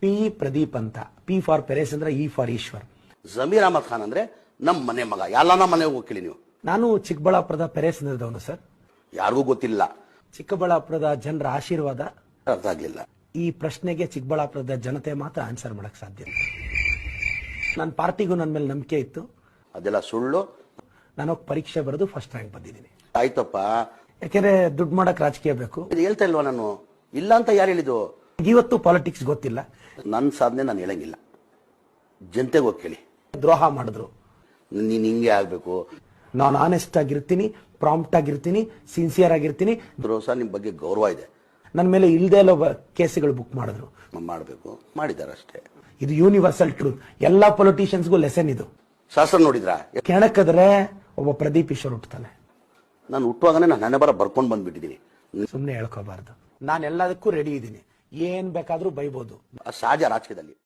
P Pradeep ಅಂತ. P for Peres ಅಂದ್ರೆ E for Eshwar. Zameer Ahmed Khan ಅಂದ್ರೆ ನಮ್ಮ ಮನೆ ಮಗ. ಎಲ್ಲ ನಮ್ಮ ಮನೆಗೆ ಹೋಗ್ಲಿ ನೀವು? ನಾನು ಚಿಕ್ಕಬಳ್ಳಾಪುರದ ಪೆರೇಸ್ ನಿರ್ದವನು ಸರ್. ಯಾರಿಗೂ ಗೊತ್ತಿಲ್ಲ. ಚಿಕ್ಕಬಳ್ಳಾಪುರದ ಜನರ ಆಶೀರ್ವಾದ? ಅರ್ಥ ಆಗ್ಲಿಲ್ಲ. ಈ ಪ್ರಶ್ನೆಗೆ ಚಿಕ್ಕಬಳ್ಳಾಪುರದ ಜನತೆ ಮಾತ್ರ ಆನ್ಸರ್ ಮಾಡಕ್ ಸಾಧ್ಯ ನನ್ನ ಪಾರ್ಟಿಗೂ ನನ್ನ ಮೇಲೆ ನಂಬಿಕೆ ಇತ್ತು. ಅದೆಲ್ಲ ಸುಳ್ಳು. ನಾನು ಹೋಗಿ ಪರೀಕ್ಷೆ ಬರೆದು ಫಸ್ಟ್ ರ್ಯಾಂಕ್ ಬಂದಿದ್ದೀನಿ. ಆಯ್ತಪ್ಪ. ಯಾಕೆಂದ್ರೆ ದುಡ್ಡು ಮಾಡಕ್ ರಾಜಕೀಯ ಬೇಕು. ಇದು ಹೇಳ್ತಾ ಇಲ್ವಾ ನಾನು? ಇಲ್ಲ ಅಂತ ಯಾರು ಹೇಳಿದ್ದು? ಇವತ್ತು ಪಾಲಿಟಿಕ್ಸ್ ಗೊತ್ತಿಲ್ಲ. ನನ್ನ ಸಾಧನೆ ನಾನು ಹೇಳಂಗಿಲ್ಲ. ಜನತೆಗೆ ಹೋಗಿ ಕೇಳಿ. ದ್ರೋಹ ಮಾಡಿದ್ರು. ನೀನು ಹಿಂಗೆ ಆಗಬೇಕು. ನಾನು ಆನೆಸ್ಟ್ ಆಗಿರ್ತೀನಿ ಪ್ರಾಂಪ್ಟ್ ಆಗಿರ್ತೀನಿ ಸಿನ್ಸಿಯರ್ ಆಗಿರ್ತೀನಿ. ದ್ರೋಸ ನಿಮ್ ಬಗ್ಗೆ ಗೌರವ ಇದೆ. ನನ್ನ ಮೇಲೆ ಇಲ್ಲದೆ ಇಲ್ಲೋ ಕೇಸ್ಗಳು ಬುಕ್ ಮಾಡಿದ್ರು. ಮಾಡಬೇಕು. ಮಾಡಿದ್ದಾರೆ ಅಷ್ಟೇ. ಇದು ಯೂನಿವರ್ಸಲ್ ಟ್ರೂತ್ ಎಲ್ಲಾ ಪೊಲಿಟಿಷಿಯನ್ಸ್ಗೂ ಲೆಸನ್ ಇದು. ಶಾಸ್ತ್ರ ನೋಡಿದ್ರ? ಕೆಣಕದ್ರೆ ಒಬ್ಬ ಪ್ರದೀಪ್ ಈಶ್ವರ್ ಹುಟ್ಟುತ್ತಾನೆ. ನಾನು ಹುಟ್ಟುವಾಗನೇ ನಾನು ಹಣೆ ಬರ ಬರ್ಕೊಂಡು ಬಂದ್ಬಿಟ್ಟಿದ್ದೀನಿ ಸುಮ್ಮನೆ ಹೇಳ್ಕೋಬಾರ್ದು. ನಾನು ಎಲ್ಲದಕ್ಕೂ ರೆಡಿ ಇದ್ದೀನಿ ಏನ್ ಬೇಕಾದ್ರೂ ಬೈಬೋದು. ಸಹಜ ರಾಜಕೀಯದಲ್ಲಿ.